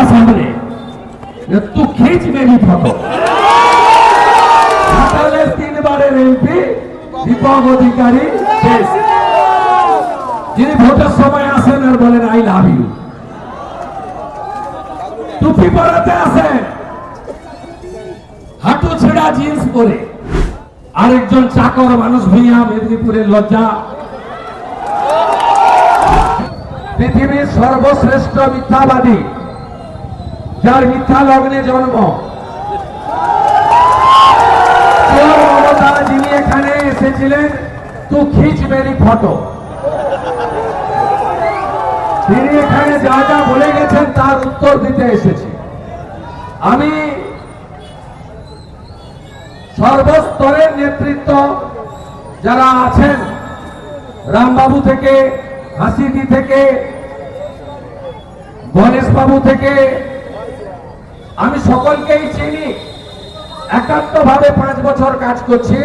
나 사람들이 또 개집애기 파고 사탄의 তিনবারের এমপি দীপক অধিকারী যিনি ভোটের সময় আসেন আর বলেন আই লাভ ইউ টুপি পরাতে আসেন। হাঁটু ছেঁড়া জিন্স পরে। আরেকজন চাকর মানুষ ভূঁইয়া মেদিনীপুরের লজ্জা। পৃথিবীর সর্বশ্রেষ্ঠ মিথ্যাবাদী। যার মিথ্যা লগ্নে জন্ম। যিনি এখানে এসেছিলেন, তু খিচ মেরি ফটো। তিনি এখানে যা যা বলে গেছেন, তার উত্তর দিতে এসেছি। আমি সর্বস্তরের নেতৃত্ব যারা আছেন, রামবাবু থেকে, হাসিদি থেকে গণেশ বাবু থেকে আমি সকলকেই চিনি। একাত্ম ভাবে পাঁচ বছর কাজ করছি।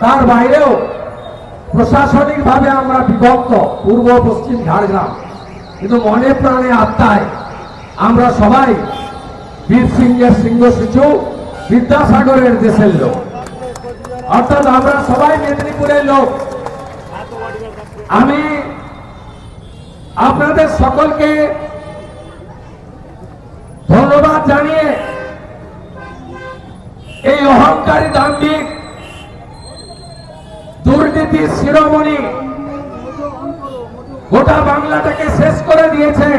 তার বাইরেও প্রশাসনিক ভাবে আমরা বিভক্ত, পূর্ব, পশ্চিম, ঝাড়গ্রাম। কিন্তু মনে প্রাণে আত্মায় আমরা সবাই বীর সিংহের সিংহ শিশু বিদ্যাসাগরের দেশের লোক। অর্থাৎ আমরা সবাই মেদিনীপুরের লোক। আমি আপনাদের সকলকে জানিয়ে এই অহংকারী দাম্ভিক দুর্নীতির শিরোমণি গোটা বাংলাটাকে শেষ করে দিয়েছে।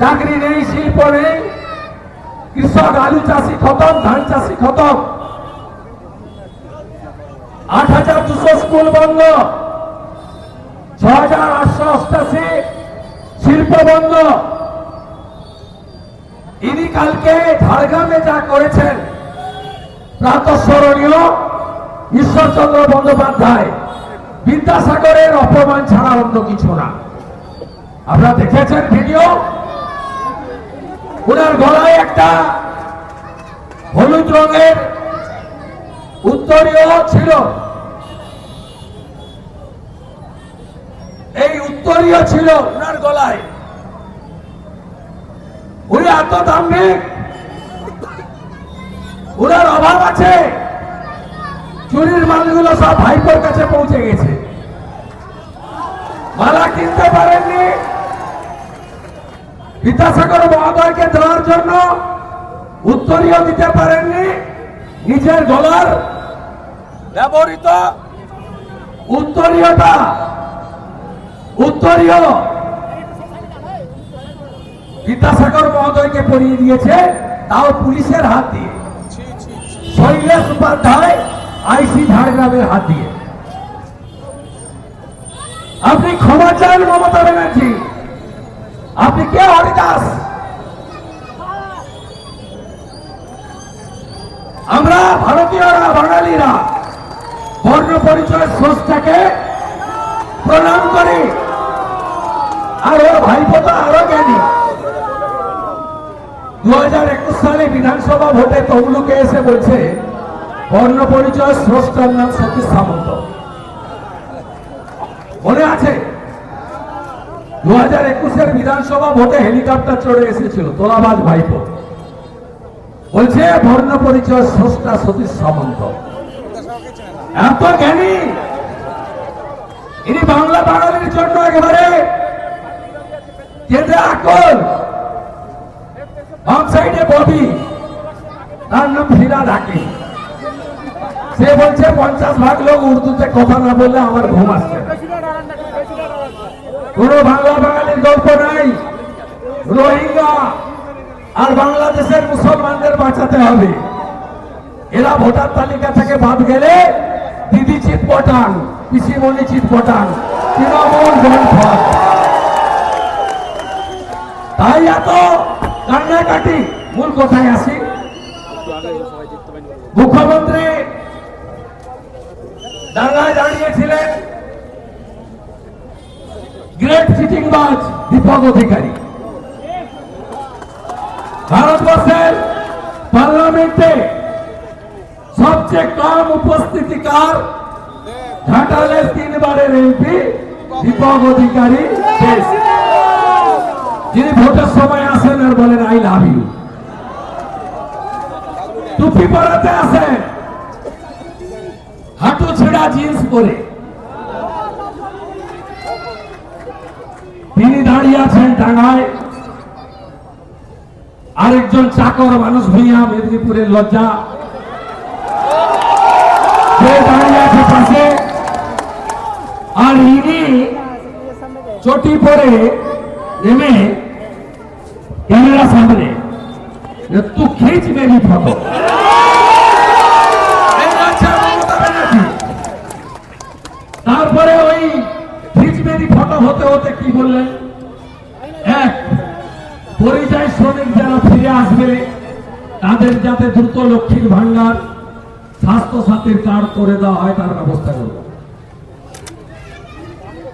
চাকরি নেই, শিল্প নেই, কৃষক, আলু চাষি খতম, ধান চাষি খতম। আট হাজার দুশো স্কুল বন্ধ, ছ হাজার আটশো অষ্টাশি শিল্প বন্ধ। কালকে ঝাড়গ্রামে যা করেছেন প্রাতঃস্মরণীয় ঈশ্বরচন্দ্র বন্দ্যোপাধ্যায়, বিদ্যাসাগরের অপমান ছাড়া অন্য কিছু না। আপনারা দেখেছেন ভিডিও ওনার গলায় একটা হলুদ রঙের উত্তরীয় ছিল। এই উত্তরীয় ছিল ওনার গলায়। উনি এত দাম্ভিক ওনার অভাব আছে। চুরির মালগুলো সব ভাইপোর কাছে পৌঁছে গেছে। মালা কিনতে পারেননি। বিদ্যাসাগর মহোদয়কে দেওয়ার জন্য উত্তরীয় দিতে পারেননি। নিজের গলার ব্যবহৃত উত্তরীয়টা উত্তরীয় বিদ্যাসাগর মহোদয়কে পরিয়ে দিয়েছে, তাও পুলিশের হাত দিয়ে। শৈলেশ উপাধ্যায় আইসি ঝাড়গ্রামের হাত দিয়ে। আপনি ক্ষমা চান মমতা ব্যানার্জি। আপনি কে? হরিদাস। আমরা ভারতীয়রা, বাঙালিরা বর্ণ পরিচয় স্রষ্টাকে প্রণাম করি আর ওর ভাইপো তো আরও জ্ঞানী দু হাজার একুশ সালে বিধানসভা ভোটে তমলুকে এসে বলছে, বর্ণ পরিচয় স্রষ্টার নাম সতীশ সামন্ত। মনে আছে? দু হাজার একুশের বিধানসভা ভোটে হেলিকপ্টার চড়ে এসেছিল, তোলাবাজ ভাইপো। বলছে, বর্ণ পরিচয় স্রষ্টা সতীশ সামন্ত। এত জ্ঞানী! ইনি বাংলা বাঙালির জন্য একেবারে কেঁদে আকল। বাম সাইডে ববি তার নাম ডাকে সে বলছে, পঞ্চাশ ভাগ লোক উর্দুতে কথা না বললে আমার ঘুম আসছে। কোনো বাংলা বাঙালির গল্প নাই। রোহিঙ্গা আর বাংলাদেশের মুসলমানদের বাঁচাতে হবে। এরা ভোটার তালিকা থেকে বাদ গেলে দিদি চিত পটান, পিসিমণি চিত পটান, তৃণমূল তাই এত কান্নাকাটি, মূল কথায় আসি। মুখ্যমন্ত্রী দাঁড়িয়েছিলেন। গ্রেট অধিকারী। ভারতবর্ষের পার্লামেন্টে সবচেয়ে কম উপস্থিতি কার? ঘাটালের তিনবারের এমপি দীপক অধিকারী যিনি ভোটের সময় আসেন আর বলেন, আই লাভ ইউ টুপি পরাতে আসেন হাঁটু ছেড়া জিন্স পরে। তিনি দাঁড়িয়ে আছেন ডাঙায় আরেকজন চাকর মানুষ ভুইয়া মেদিনীপুরের লজ্জা। আর ইনি চটি পরে নেমে ক্যামেরা সামনে তু খিচ মেরি ফটো এই হচ্ছে মমতা ব্যানার্জি। তারপরে ওই খিচ মেরি ফটো হতে হতে কি বললেন? এক, পরিযায়ী শ্রমিক যারা ফিরে আসবে, তাদের যাতে দ্রুত লক্ষ্মীর ভান্ডার স্বাস্থ্য সাথীর কার্ড করে দেওয়া হয়, তার ব্যবস্থা করব।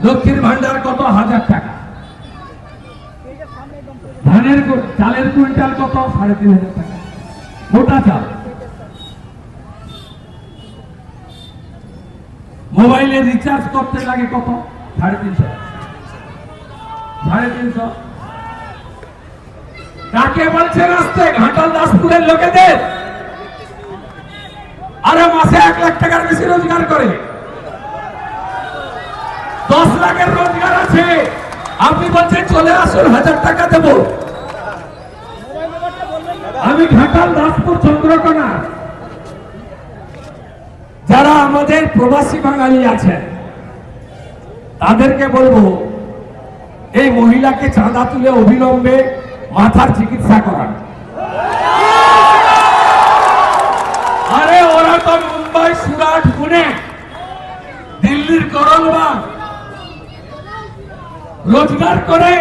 লক্ষ্মীর ভান্ডার কত? হাজার টাকা। ধানের চালের কুইন্টাল কত? সাড়ে তিন হাজার টাকা। মোটা চাল। মোবাইলে রিচার্জ করতে লাগে কত? সাড়ে তিনশো। সাড়ে তিনশো। কাকে বলছে রাস্তে? ঘাটাল দাসপুরের লোকেদের। আরে মাসে এক লাখ টাকার বেশি রোজগার করে। দশ লাখের রোজগার আছে। আপনি বলছেন চলে আসুন, হাজার টাকা দেব। আমি ঘাটাল দাসপুর চন্দ্রকোনা। যারা আমাদের প্রবাসী বাঙালি আছেন, তাদেরকে বলব, এই মহিলাকে চাঁদা তুলে অবিলম্বে মাথার চিকিৎসা করান। আরে ওরা তো মুম্বাই, সুরাট, পুনে, দিল্লির করলবাগ রোজগার করে,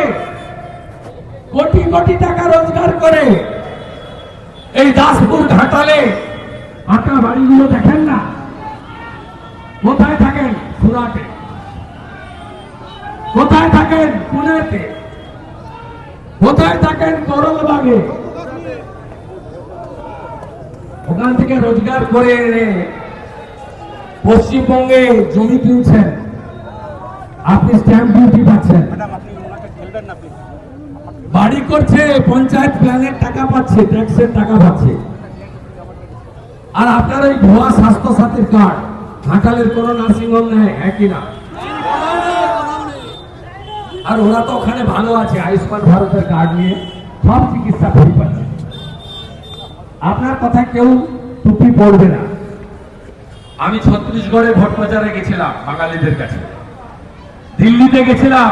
কোটি কোটি টাকা রোজগার করে। এই দাসপুর ঘাটালে আঁকা বাড়িগুলো দেখেন না? কোথায় থাকেন সুরাটে কোথায় থাকেন পুনেতে? কোথায় থাকেন করলবাগে ওখান থেকে রোজগার করে এনে পশ্চিমবঙ্গে জমি কিনছেন আপনি স্ট্যাম্প ডিউটি পাচ্ছেন। বাড়ি করছে পঞ্চায়েত প্ল্যানের টাকা পাচ্ছে ট্যাক্সের টাকা পাচ্ছে। আর আপনার ওই ভুয়া স্বাস্থ্য সাথীর কার্ড ঘাটালের কোনো নার্সিংহোম নেয় একই না? আর ওরা তো ওখানে ভালো আছে আয়ুষ্মান ভারতের কার্ড নিয়ে সব চিকিৎসা ফ্রি পাচ্ছে। আপনার কথা কেউ টুপি পড়বে না। আমি ছত্রিশগড়ে ভট্টাচারে গেছিলাম বাঙালিদের কাছে। দিল্লিতে গেছিলাম।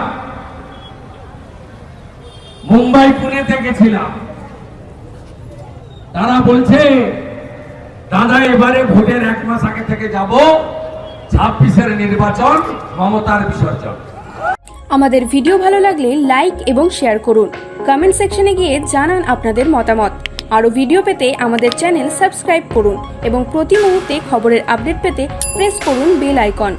মুম্বাই, পুনেতে গেছিলাম। তারা বলছে, দাদা, এবারে ভোটের এক মাস আগে থেকে যাব। ছাব্বিশের নির্বাচন, মমতার বিসর্জন। আমাদের ভিডিও ভালো লাগলে লাইক এবং শেয়ার করুন। কমেন্ট সেকশনে গিয়ে জানান আপনাদের মতামত। আরও ভিডিও পেতে আমাদের চ্যানেল সাবস্ক্রাইব করুন এবং প্রতি মুহূর্তে খবরের আপডেট পেতে প্রেস করুন বেল আইকন।